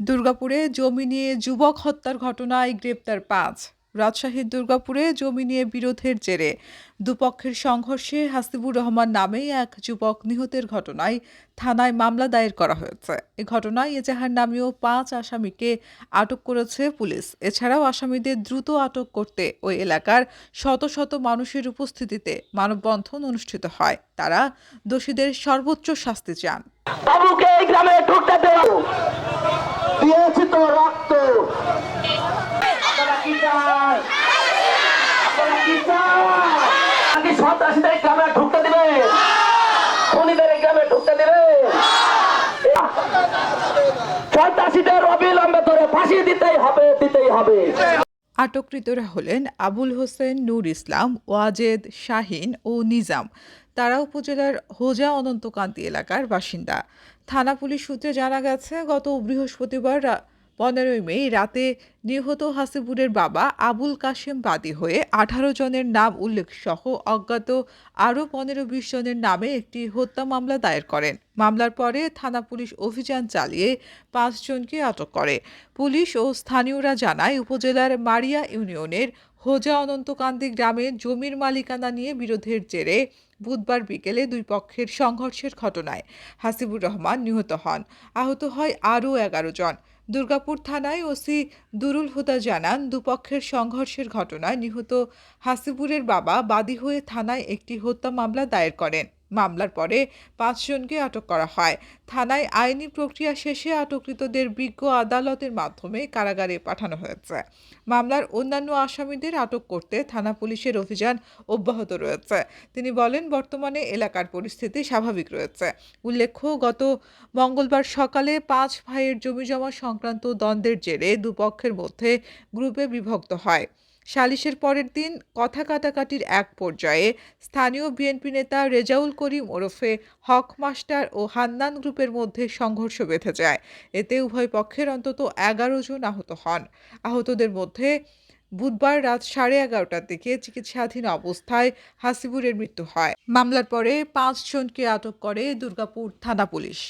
দুর্গাপুরে জমি নিয়ে যুবক হত্যার ঘটনায় গ্রেপ্তার পাঁচ। রাজশাহীর দুর্গাপুরে জমি নিয়ে বিরোধের জেরে দুপক্ষের সংঘর্ষে হাসিবুর রহমান নামেই এক যুবক নিহতের ঘটনায় থানায় মামলা দায়ের করা হয়েছে। এ ঘটনায় এজাহার নামীয় পাঁচ আসামিকে আটক করেছে পুলিশ। এছাড়াও আসামিদের দ্রুত আটক করতে ওই এলাকার শত শত মানুষের উপস্থিতিতে মানববন্ধন অনুষ্ঠিত হয়। তারা দোষীদের সর্বোচ্চ শাস্তি চান। বাবুকে এই গ্রামে ঢুকতে দিয়েছি তো রক্ত আপনারা কি চান আপনারা কি চান আগে সন্ত্রাসীদের এই গ্রামে ঢুকতে দিবে খুনিদের এই গ্রামে ঢুকতে দিবে সন্ত্রাসীদের অবিলম্বে ধরে দিতেই হবে দিতেই হবে। আটককৃতরা হলেন আবুল হোসেন, নূর ইসলাম, ওয়াজেদ, শাহিন ও নিজাম। তারা উপজেলার হোজা অনন্তকান্তি এলাকার বাসিন্দা। থানা পুলিশ সূত্রে জানা গেছে, গত বৃহস্পতিবার পনেরোই মে রাতে নিহত হাসিবুরের বাবা আবুল কাশেম বাদী হয়ে আঠারো জনের নাম উল্লেখ সহ অজ্ঞাত আরও পনেরো বিশ জনের নামে একটি হত্যা মামলা দায়ের করেন। মামলার পরে থানা পুলিশ অভিযান চালিয়ে পাঁচজনকে আটক করে। পুলিশ ও স্থানীয়রা জানায়, উপজেলার মারিয়া ইউনিয়নের হোজা অনন্তকান্দি গ্রামে জমির মালিকানা নিয়ে বিরোধের জেরে বুধবার বিকেলে দুই পক্ষের সংঘর্ষের ঘটনায় হাসিবুর রহমান নিহত হন। আহত হয় আরও এগারো জন। দুর্গাপুর থানায় ওসি দুরুল হুদা জানান, দুপক্ষের সংঘর্ষের ঘটনায় নিহত হাসিপুরের বাবা বাদী হয়ে থানায় একটি হত্যা মামলা দায়ের করেন। মামলার পরে পাঁচজনকে আটক করা হয়। থানায় আইনি প্রক্রিয়া শেষে আটককৃতদের বিজ্ঞ আদালতের মাধ্যমে কারাগারে পাঠানো হয়েছে। মামলার অন্যান্য আসামিদের আটক করতে থানা পুলিশের অভিযান অব্যাহত রয়েছে। তিনি বলেন, বর্তমানে এলাকার পরিস্থিতি স্বাভাবিক রয়েছে। উল্লেখ্য, গত মঙ্গলবার সকালে পাঁচ ভাইয়ের জমিজমা সংক্রান্ত দ্বন্দ্বের জেরে দুপক্ষের মধ্যে গ্রুপে বিভক্ত হয়। সালিশের পরের দিন কথা কাটাকাটির এক পর্যায়ে স্থানীয় বিএনপি নেতা রেজাউল করিম ওরফে হক মাস্টার ও হান্নান গ্রুপের মধ্যে সংঘর্ষ বেঁধে যায়। এতে উভয় পক্ষের অন্তত এগারো জন আহত হন। আহতদের মধ্যে বুধবার রাত সাড়ে এগারোটার দিকে চিকিৎসাধীন অবস্থায় হাসিবুরের মৃত্যু হয়। মামলার পরে পাঁচজনকে আটক করে দুর্গাপুর থানা পুলিশ।